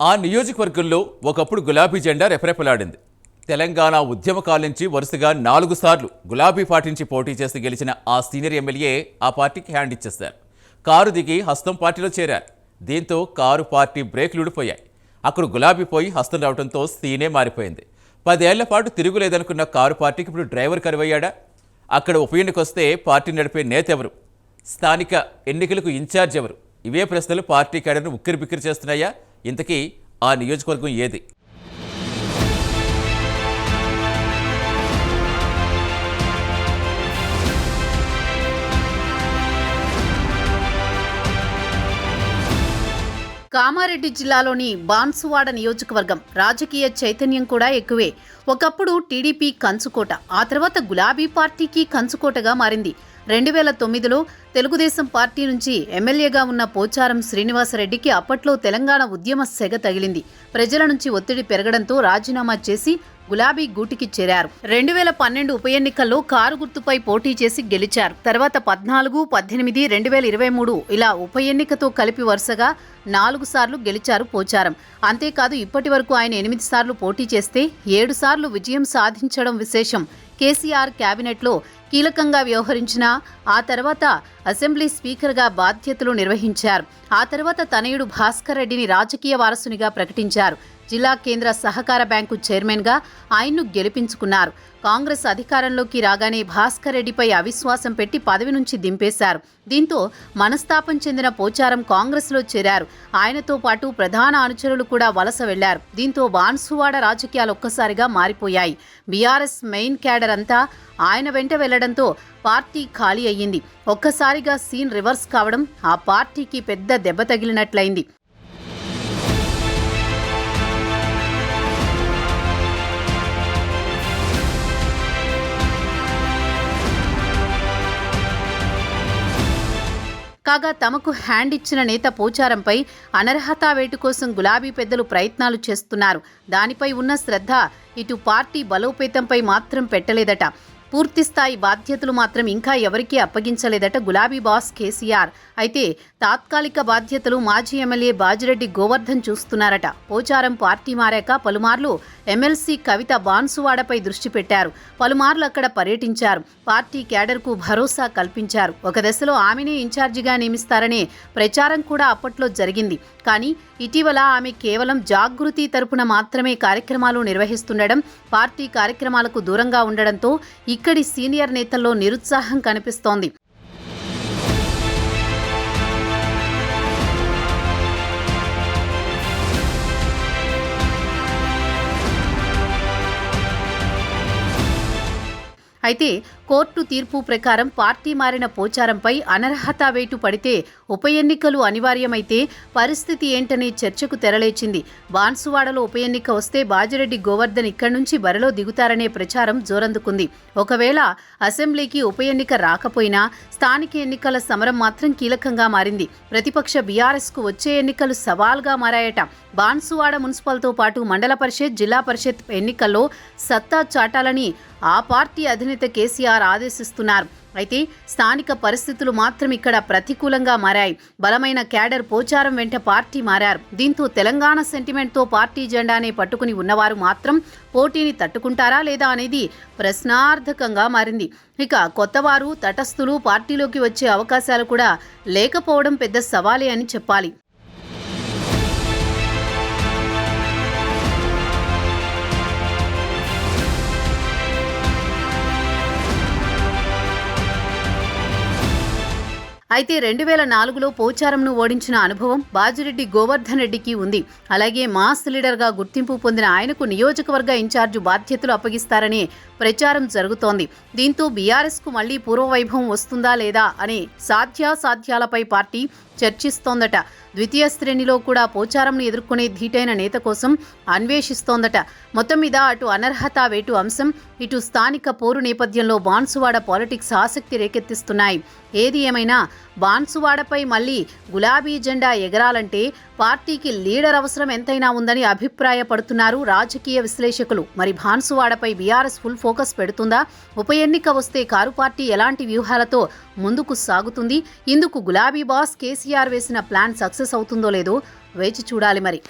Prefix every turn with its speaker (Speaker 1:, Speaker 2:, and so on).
Speaker 1: ఆ నియోజకవర్గంలో ఒకప్పుడు గులాబీ జెండా రెపరెపలాడింది. తెలంగాణ ఉద్యమకాల నుంచి వరుసగా నాలుగు సార్లు గులాబీ పార్టీ పోటీ చేసి గెలిచిన ఆ సీనియర్ ఎమ్మెల్యే ఆ పార్టీకి హ్యాండ్ ఇచ్చేశారు. కారు దిగి హస్తం పార్టీలో చేరారు. దీంతో కారు పార్టీ బ్రేక్లు ఊడిపోయాయి. అక్కడ గులాబీ పోయి హస్తం రావడంతో సీనే మారిపోయింది. పదేళ్ళ పాటు తిరుగులేదనుకున్న కారు పార్టీకి ఇప్పుడు డ్రైవర్ కరువయ్యాడా? అక్కడ ఉప ఎన్నికొస్తే పార్టీ నడిపే నేత ఎవరు? స్థానిక ఎన్నికలకు ఇన్ఛార్జ్ ఎవరు? ఇవే ప్రశ్నలు పార్టీ కేడర్ను ఉక్కిరి బిక్కిరి చేస్తున్నాయా? ఇంతకీ ఆ నియోజకవర్గం ఏది?
Speaker 2: కామారెడ్డి జిల్లాలోని బాన్సువాడ నియోజకవర్గం రాజకీయ చైతన్యం కూడా ఎక్కువే. ఒకప్పుడు టీడీపీ కంచుకోట ఆ తర్వాత గులాబీ పార్టీకి కంచుకోటగా మారింది. రెండు వేల తొమ్మిదిలో తెలుగుదేశం పార్టీ నుంచి ఎమ్మెల్యేగా ఉన్న పోచారం శ్రీనివాసరెడ్డికి అప్పట్లో తెలంగాణ ఉద్యమ సెగ తగిలింది. ప్రజల నుంచి ఒత్తిడి పెరగడంతో రాజీనామా చేసి గులాబీ గూటికి చేరారు. రెండు వేల పన్నెండు ఉప ఎన్నికల్లో కారు గుర్తుపై పోటీ చేసి గెలిచారు. తర్వాత పద్నాలుగు పద్దెనిమిది రెండు వేల ఇరవై మూడు ఇలా ఉప ఎన్నికతో కలిపి వరుసగా నాలుగు సార్లు గెలిచారు పోచారం. అంతేకాదు ఇప్పటి వరకు ఆయన ఎనిమిది సార్లు పోటీ చేస్తే ఏడు సార్లు విజయం సాధించడం విశేషం. కేసీఆర్ కేబినెట్లో కీలకంగా వ్యవహరించిన ఆ తర్వాత అసెంబ్లీ స్పీకర్గా బాధ్యతలు నిర్వహించారు. ఆ తర్వాత తనయుడు భాస్కర్ రెడ్డిని రాజకీయ వారసునిగా ప్రకటించారు. జిల్లా కేంద్ర సహకార బ్యాంకు చైర్మన్గా ఆయన్ను గెలిపించుకున్నారు. కాంగ్రెస్ అధికారంలోకి రాగానే భాస్కర్ రెడ్డిపై అవిశ్వాసం పెట్టి పదవి నుంచి దింపేశారు. దీంతో మనస్తాపం చెందిన పోచారం కాంగ్రెస్లో చేరారు. ఆయనతో పాటు ప్రధాన అనుచరులు కూడా వలస వెళ్ళారు. దీంతో బాన్సువాడ రాజకీయాలు ఒక్కసారిగా మారిపోయాయి. బీఆర్ఎస్ మెయిన్ క్యాడర్ అంతా ఆయన వెంట వెళ్ళడంతో పార్టీ ఖాళీ అయ్యింది. ఒక్కసారిగా సీన్ రివర్స్ కావడం ఆ పార్టీకి పెద్ద దెబ్బ తగిలినట్లయింది. కాగా తమకు హ్యాండ్ ఇచ్చిన నేత పోచారంపై అనర్హత వేటు కోసం గులాబీ పెద్దలు ప్రయత్నాలు చేస్తున్నారు. దానిపై ఉన్న శ్రద్ధ ఇటు పార్టీ బలోపేతంపై మాత్రం పెట్టలేదట. పూర్తిస్థాయి బాధ్యతలు మాత్రం ఇంకా ఎవరికీ అప్పగించలేదట గులాబీ బాస్ కేసీఆర్. అయితే తాత్కాలిక బాధ్యతలు మాజీ ఎమ్మెల్యే బాజిరెడ్డి గోవర్ధన్ చూస్తున్నారట. పోచారం పార్టీ మారాక పలుమార్లు ఎమ్మెల్సీ కవిత బాన్సువాడపై దృష్టి పెట్టారు. పలుమార్లు అక్కడ పర్యటించారు. పార్టీ క్యాడర్కు భరోసా కల్పించారు. ఒక దశలో ఆమెనే ఇన్ఛార్జిగా నియమిస్తారనే ప్రచారం కూడా అప్పట్లో జరిగింది. కానీ ఇటీవల ఆమె కేవలం జాగృతి తరపున మాత్రమే కార్యక్రమాలు నిర్వహిస్తుండడం పార్టీ కార్యక్రమాలకు దూరంగా ఉండడంతో ఇక్కడి సీనియర్ నేతల్లో నిరుత్సాహం కనిపిస్తోంది. అయితే కోర్టు తీర్పు ప్రకారం పార్టీ మారిన పోచారంపై అనర్హత వేటు పడితే ఉప ఎన్నికలు అనివార్యమైతే పరిస్థితి ఏంటనే చర్చకు తెరలేచింది. బాన్సువాడలో ఉప ఎన్నిక వస్తే బాజిరెడ్డి గోవర్ధన్ ఇక్కడి నుంచి బరిలో దిగుతారనే ప్రచారం జోరందుకుంది. ఒకవేళ అసెంబ్లీకి ఉప ఎన్నిక రాకపోయినా స్థానిక ఎన్నికల సమరం మాత్రం కీలకంగా మారింది. ప్రతిపక్ష బీఆర్ఎస్కు వచ్చే ఎన్నికలు సవాల్గా మారాయట. బాన్సువాడ మున్సిపల్తో పాటు మండల పరిషత్ జిల్లా పరిషత్ ఎన్నికల్లో సత్తా చాటాలని ఆ పార్టీ అధినేత కేసీఆర్ ఆదేశిస్తున్నారు. అయితే స్థానిక పరిస్థితులు మాత్రం ఇక్కడ ప్రతికూలంగా మారాయి. బలమైన క్యాడర్ పోచారం వెంట పార్టీ మారారు. దీంతో తెలంగాణ సెంటిమెంట్తో పార్టీ జెండానే పట్టుకుని ఉన్నవారు మాత్రం పోటీని తట్టుకుంటారా లేదా అనేది ప్రశ్నార్థకంగా మారింది. ఇక కొత్తవారు తటస్థులు పార్టీలోకి వచ్చే అవకాశాలు కూడా లేకపోవడం పెద్ద సవాలే అని చెప్పాలి. అయితే రెండు వేల నాలుగులో పోచారంను ఓడించిన అనుభవం బాజిరెడ్డి గోవర్ధన్ రెడ్డికి ఉంది. అలాగే మాస్ లీడర్గా గుర్తింపు పొందిన ఆయనకు నియోజకవర్గ ఇన్ఛార్జి బాధ్యతలు అప్పగిస్తారనే ప్రచారం జరుగుతోంది. దీంతో బీఆర్ఎస్కు మళ్ళీ పూర్వవైభవం వస్తుందా లేదా అనే సాధ్యాసాధ్యాలపై పార్టీ చర్చిస్తోందట. ద్వితీయ శ్రేణిలో కూడా పోచారంను ఎదుర్కొనే ధీటైన నేత కోసం అన్వేషిస్తోందట. మొత్తం మీద అటు అనర్హత వేటు అంశం ఇటు స్థానిక పోరు నేపథ్యంలో బాన్సువాడ పాలిటిక్స్ ఆసక్తి రేకెత్తిస్తున్నాయి. ఏది ఏమైనా బాన్సువాడపై మళ్ళీ గులాబీ జెండా ఎగరాలంటే పార్టీకి లీడర్ అవసరం ఎంతైనా ఉందని అభిప్రాయపడుతున్నారు రాజకీయ విశ్లేషకులు. మరి బాన్సువాడపై బీఆర్ఎస్ ఫుల్ ఫోకస్ పెడుతుందా? ఉప ఎన్నిక వస్తే కారు పార్టీ ఎలాంటి వ్యూహాలతో ముందుకు సాగుతుంది? ఇందుకు గులాబీ బాస్ కేసీఆర్ వేసిన ప్లాన్ సక్సెస్ అవుతుందో లేదో వేచి చూడాలి మరి.